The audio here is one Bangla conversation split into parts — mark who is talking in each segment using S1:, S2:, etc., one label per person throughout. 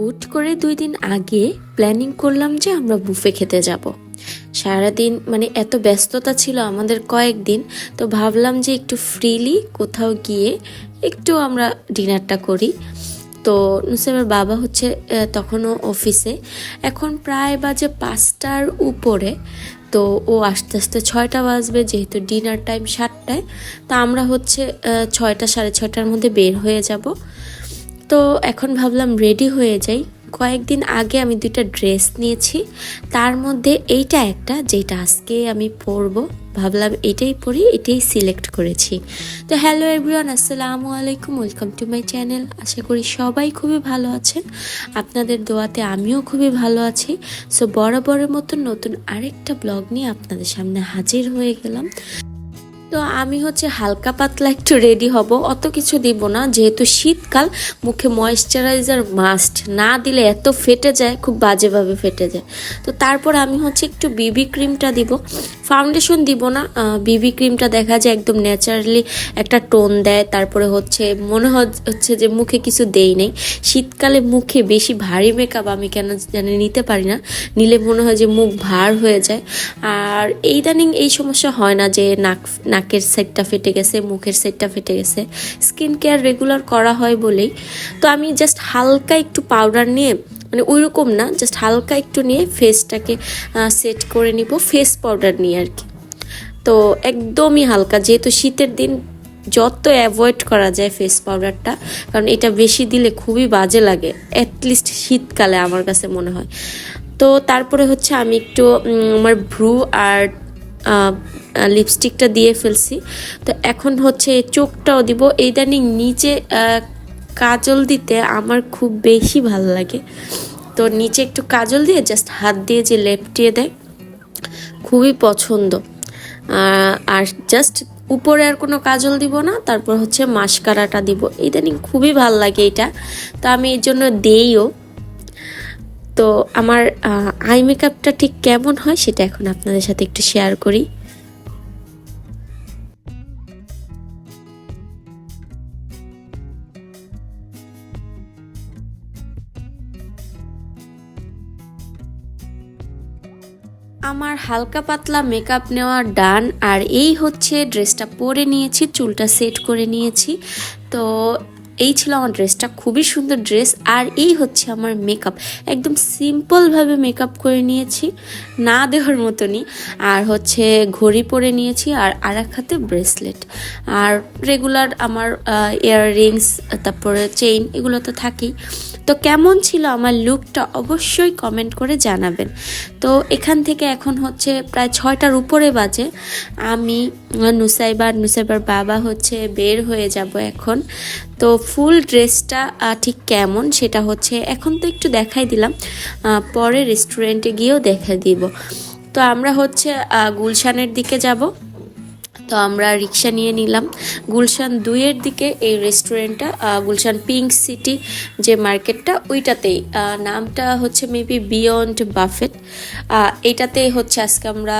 S1: হুট করে দুই দিন আগে প্ল্যানিং করলাম যে আমরা বুফে খেতে যাব। সারাদিন মানে এত ব্যস্ততা ছিল আমাদের কয়েকদিন, তো ভাবলাম যে একটু ফ্রিলি কোথাও গিয়ে একটু আমরা ডিনারটা করি। তো নুসেমের বাবা হচ্ছে তখনও অফিসে এখন প্রায় বাজে পাঁচটার উপরে, তো ও আস্তে আস্তে ছয়টা বাজবে যেহেতু ডিনার টাইম সাতটায়। তা আমরা হচ্ছে ছয়টা সাড়ে ছয়টার মধ্যে বের হয়ে যাব। তো এখন ভাবলাম রেডি হয়ে যাই। কয়েকদিন আগে আমি দুইটা ড্রেস নিয়েছি। তার মধ্যে এইটা একটা যেটা আজকে আমি পরবো। ভাবলাম এটাই পরি, এটাই সিলেক্ট করেছি। তো হ্যালো এভরিওয়ান আসসালামু আলাইকুম ওয়েলকাম টু মাই চ্যানেল আশা করি সবাই খুবই ভালো আছেন। আপনাদের দোয়াতে আমিও খুবই ভালো আছি। সো বরাবরের মতো নতুন আরেকটা ব্লগ নিয়ে আপনাদের সামনে হাজির হয়ে গেলাম। তো আমি হচ্ছে হালকা পাতলা একটু রেডি হব। অত কিছু দিব না, যেহেতু শীতকাল, মুখে ময়েশ্চারাইজার মাস্ট না দিলে এত ফেটে যায়, খুব বাজেভাবে ফেটে যায়। তো তারপর আমি হচ্ছে একটু বিবি ক্রিমটা দিব। ফাউন্ডেশন দিব না বিবি ক্রিমটা দেখা যায় একদম ন্যাচারালি একটা টোন দেয়। তারপরে হচ্ছে মনে হচ্ছে যে মুখে কিছু দেই নেই। শীতকালে মুখে বেশি ভারী মেকআপ আমি কেন জানি নিতে পারি না। নিলে মনে হয় যে মুখ ভার হয়ে যায়। আর এই ইদানিং এই সমস্যা হয় না যে নাক নাকের সাইডটা ফেটে গেছে, মুখের সাইডটা ফেটে গেছে। স্কিন কেয়ার রেগুলার করা হয় বলেই। তো আমি জাস্ট হালকা একটু পাউডার নিয়ে মানে ওই রকম না জাস্ট হালকা একটু নিয়ে ফেসটাকে সেট করে নিব ফেস পাউডার নিয়ে আর কি। তো একদমই হালকা, যেহেতু শীতের দিন যত অ্যাভয়েড করা যায় ফেস পাউডারটা কারণ এটা বেশি দিলে খুবই বাজে লাগে অ্যাটলিস্ট শীতকালে আমার কাছে মনে হয়। তো তারপরে হচ্ছে আমি একটু আমার ভ্রু আর লিপস্টিকটা দিয়ে ফেলছি। তো এখন হচ্ছে চোখটাও দিব। ইদানিং নিচে কাজল দিতে আমার খুব বেশি ভালো লাগে। তো নিচে একটু কাজল দিয়ে জাস্ট হাত দিয়ে যে লেপটিয়ে দেয়, খুবই পছন্দ। আর জাস্ট উপরে আর কোনো কাজল দিব না, তারপর হচ্ছে মাস্কারাটা দিব। ইদানিং খুবই ভালো লাগে এটা। তো আমি এই জন্য দেইও। তো আমার আই মেকআপটা ঠিক কেমন হয় সেটা এখন আপনাদের সাথে একটু শেয়ার করি। আমার হালকা পাতলা মেকআপ নেওয়া ডান আর এই হচ্ছে ড্রেসটা পরে নিয়েছি, চুলটা সেট করে নিয়েছি। তো এই ছিল আমার ড্রেসটা, খুবই সুন্দর ড্রেস। আর এই হচ্ছে আমার মেকআপ একদম সিম্পলভাবে মেকআপ করে নিয়েছি, না দেওয়ার মতনই। আর হচ্ছে ঘড়ি পরে নিয়েছি আর আর এক হাতে ব্রেসলেট আর রেগুলার আমার ইয়াররিংস তারপরে চেইন এগুলো তো থাকেই। তো কেমন ছিল আমার লুকটা অবশ্যই কমেন্ট করে জানাবেন। তো এখান থেকে এখন হচ্ছে প্রায় ছয়টার উপরে বাজে। আমি, নুসাইবার নুসাইবার বাবা হচ্ছে বের হয়ে যাব এখন। তো ফুল ড্রেসটা ঠিক কেমন সেটা হচ্ছে এখন তো একটু দেখাই দিলাম। পরে রেস্টুরেন্টে গিয়েও দেখা দিব। তো আমরা হচ্ছে গুলশানের দিকে যাব। তো আমরা রিক্সা নিয়ে নিলাম। গুলশান দুইয়ের দিকে এই রেস্টুরেন্টটা গুলশান পিঙ্ক সিটি যে মার্কেটটা, ওইটাতেই নামটা হচ্ছে মেবি বিয়ন্ড বাফেট এইটাতেই হচ্ছে আজকে আমরা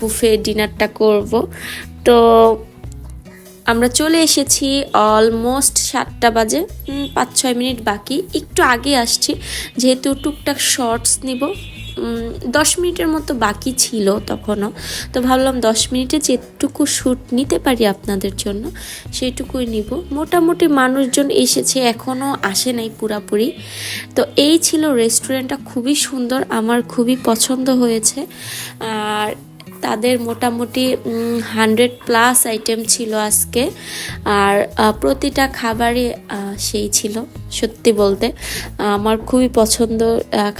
S1: বুফে ডিনারটা করব। তো আমরা চলে এসেছি অলমোস্ট সাতটা বাজে পাঁচ ছয় মিনিট বাকি। একটু আগে আসছি, যেহেতু টুকটাক শর্টস নিব দশ মিনিটের মতো বাকি ছিল তখনও। তো ভাবলাম দশ মিনিটে যেটুকু শ্যুট নিতে পারি আপনাদের জন্য, সেইটুকুই নিব। মোটামুটি মানুষজন এসেছে, এখনও আসে নাই পুরাপুরি। তো এই ছিল রেস্টুরেন্টটা, খুবই সুন্দর, আমার খুবই পছন্দ হয়েছে। আর তাদের মোটামুটি হান্ড্রেড প্লাস আইটেম ছিল আজকে। আর প্রতিটা খাবারই সেই ছিল, সত্যি বলতে। আমার খুবই পছন্দ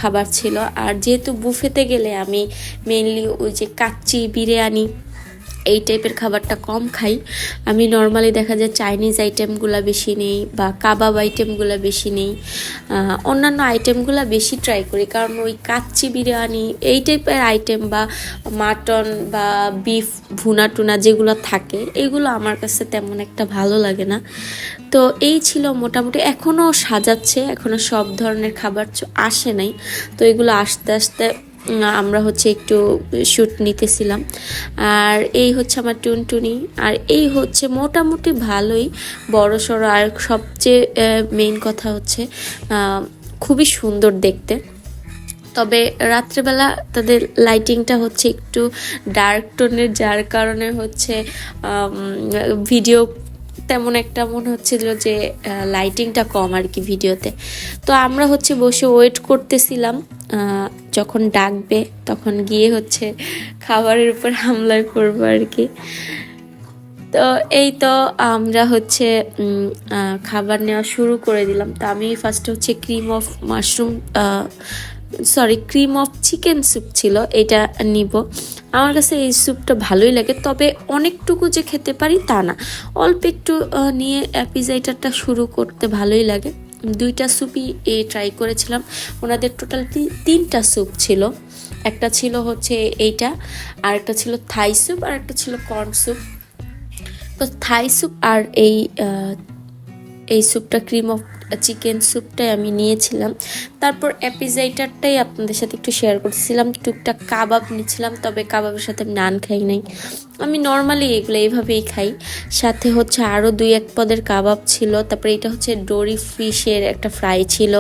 S1: খাবার ছিল। আর যেহেতু বুফেতে গেলে আমি মেনলি ওই যে কাচ্চি বিরিয়ানি এই টাইপের খাবারটা কম খাই। আমি নর্মালি দেখা যায় চাইনিজ আইটেমগুলো বেশি নেই বা কাবাব আইটেমগুলো বেশি নেই। অন্যান্য আইটেমগুলো বেশি ট্রাই করি কারণ ওই কাচ্চি বিরিয়ানি, এই টাইপের আইটেম বা মাটন বা বিফ ভুনা টুনা যেগুলো থাকে, এগুলো আমার কাছে তেমন একটা ভালো লাগে না। তো এই ছিল মোটামুটি এখনও সাজাচ্ছে এখনও সব ধরনের খাবার আসে নাই। তো এগুলো আস্তে আস্তে আমরা হচ্ছে একটু শ্যুট নিতেছিলাম। আর এই হচ্ছে আমার টুনটুনি। আর এই হচ্ছে মোটামুটি ভালোই বড় সড়ো আর সবচেয়ে মেইন কথা হচ্ছে খুবই সুন্দর দেখতে। তবে রাত্রেবেলা তাদের লাইটিংটা হচ্ছে একটু ডার্ক টোনের যার কারণে হচ্ছে ভিডিও তেমন একটা মনে হচ্ছিল যে লাইটিংটা কম আর কি ভিডিওতে। তো আমরা হচ্ছে বসে ওয়েট করতেছিলাম যখন ডাকবে, তখন গিয়ে হচ্ছে খাবারের উপর হামলায় করব আর কি। তো এই তো আমরা হচ্ছে খাবার নেওয়া শুরু করে দিলাম। তো আমি ফার্স্টে হচ্ছে cream of mushroom sorry cream of chicken soup ছিল, এটা নিব। আমার কাছে এই স্যুপটা ভালোই লাগে, তবে অনেকটুকু যে খেতে পারি তা না। অল্প একটু নিয়ে অ্যাপিজাইটারটা শুরু করতে ভালোই লাগে। দুইটা স্যুপই এ ট্রাই করেছিলাম। ওনাদের টোটাল তিনটা স্যুপ ছিল। একটা ছিল হচ্ছে এইটা আর একটা ছিল থাই স্যুপ আর একটা ছিল কর্ন স্যুপ তো থাই স্যুপ আর এই এই স্যুপটা ক্রিম অফ চিকেন স্যুপটাই আমি নিয়েছিলাম। তারপর অ্যাপিজাইটারটাই আপনাদের সাথে একটু শেয়ার করছিলাম টুকটাক কাবাব নিয়েছিলাম, তবে কাবাবের সাথে আমি নান খাই নাই। আমি নর্মালি এগুলো এইভাবেই খাই। সাথে হচ্ছে আরও দুই এক পদের কাবাব ছিল। তারপরে এটা হচ্ছে ডোরি ফিশের একটা ফ্রাই ছিল।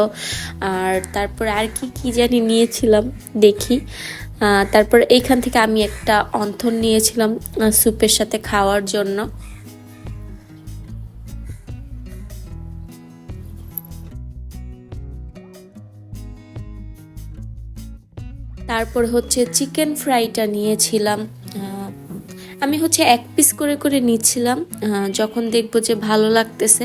S1: আর তারপর আর কি কি জানি নিয়েছিলাম, দেখি। তারপর এইখান থেকে আমি একটা অন্থন নিয়েছিলাম স্যুপের সাথে খাওয়ার জন্য। তারপর হচ্ছে চিকেন ফ্রাইটা নিয়েছিলাম। আমি হচ্ছে এক পিস করে করে নিচ্ছিলাম। যখন দেখব যে ভালো লাগতেছে,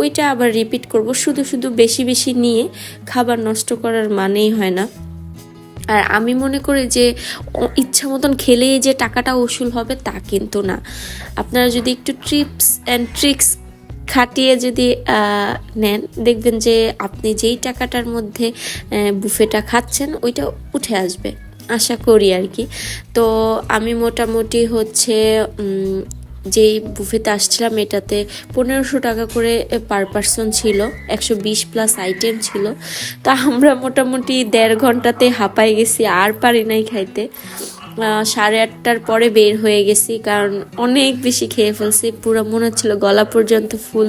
S1: ওইটা আবার রিপিট করব। শুধু শুধু বেশি বেশি নিয়ে খাবার নষ্ট করার মানেই হয় না। আর আমি মনে করি যে ইচ্ছা মতন খেলেই যে টাকাটা উসুল হবে তা কিন্তু না। আপনারা যদি একটু ট্রিপস অ্যান্ড ট্রিক্স খাটিয়ে যদি নেন, দেখবেন যে আপনি যেই টাকাটার মধ্যে বুফেটা খাচ্ছেন, ওইটা উঠে আসবে। আশা করি আর কি। তো আমি মোটামুটি হচ্ছে যেই বুফেতে আসছিলাম, এটাতে পনেরোশো টাকা করে পার পার্সন ছিল। একশো বিশ প্লাস আইটেম ছিল। তা আমরা মোটামুটি দেড় ঘন্টাতে হাঁপাই গেছি, আর পারি নাই খাইতে। সাড়ে আটটার পরে বের হয়ে গেছি, কারণ অনেক বেশি খেয়ে ফেলছি। পুরো মনে হচ্ছিল গলা পর্যন্ত ফুল।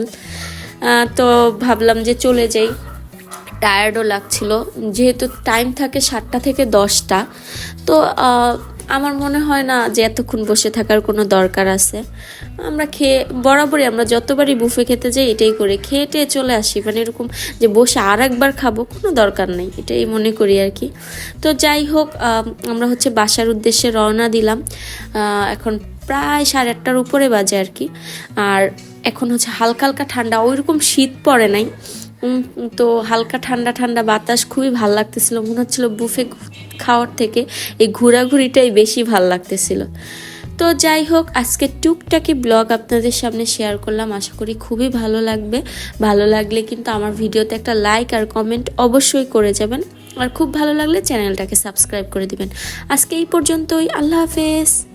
S1: তো ভাবলাম যে চলে যাই। টায়ার্ডও লাগছিল। যেহেতু টাইম থাকে সাতটা থেকে দশটা, তো আমার মনে হয় না যে এতক্ষণ বসে থাকার কোনো দরকার আছে। আমরা খেয়ে, বরাবরই আমরা যতবারই বুফে খেতে যাই, এটাই করে খেয়ে টেয়ে চলে আসি। মানে এরকম যে বসে আর একবার খাব, কোনো দরকার নেই। এটাই মনে করি আর কি। তো যাই হোক আমরা হচ্ছে বাসার উদ্দেশ্যে রওনা দিলাম। এখন প্রায় সাড়ে আটটার উপরে বাজে আর কি। আর এখন হচ্ছে হালকা হালকা ঠান্ডা, ওইরকম শীত পড়ে নাই। তো হালকা ঠান্ডা ঠান্ডা বাতাস খুবই ভালো লাগতেছিল। মনে হচ্ছিল বুফে খাওয়ার থেকে এই ঘোরাঘুরিটাই বেশি ভালো লাগতেছিল। তো যাই হোক, আজকে টুকটাকি ব্লগ আপনাদের সামনে শেয়ার করলাম। আশা করি খুবই ভালো লাগবে। ভালো লাগলে কিন্তু আমার ভিডিওতে একটা লাইক আর কমেন্ট অবশ্যই করে যাবেন। আর খুব ভালো লাগলে চ্যানেলটাকে সাবস্ক্রাইব করে দিবেন। আজকে এই পর্যন্তই। আল্লাহ হাফেজ।